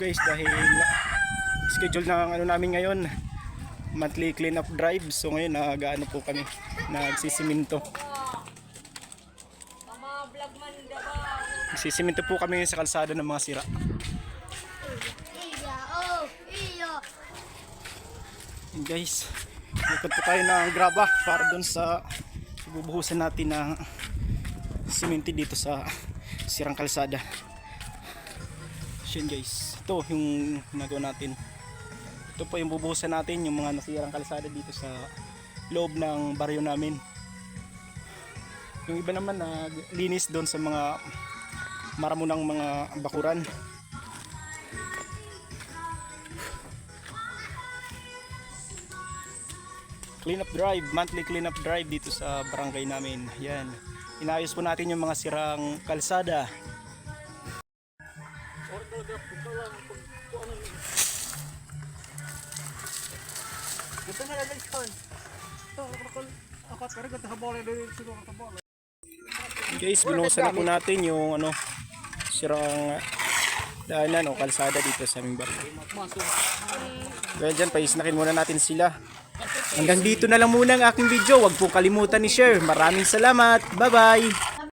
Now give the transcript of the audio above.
guys dahil schedule ng ano namin ngayon. Monthly clean up drive. So ngayon nag-ano po kami. Nagsisiminto nagsisiminto po kami sa kalsada ng mga sira. Yun guys ikot po tayo ng graba para dun sa bubuhusan natin ng simenti dito sa sirang kalsada So guys ito yung ginagawa natin ito po yung bubuhusan natin yung mga nasirang kalsada dito sa loob ng baryo namin yung iba naman naglinis doon sa mga maramunang mga bakuran clean up drive, monthly clean up drive dito sa barangay namin. Yan. Inayos po natin yung mga sirang kalsada. Guys, binuhusan na po natin yung ano sirang daanan o kalsada dito sa aming barangay. Dahil dyan, paisnakin muna natin sila. Hanggang dito na lang muna ang aking video. Huwag po kalimutan ni share. Maraming salamat. Bye-bye.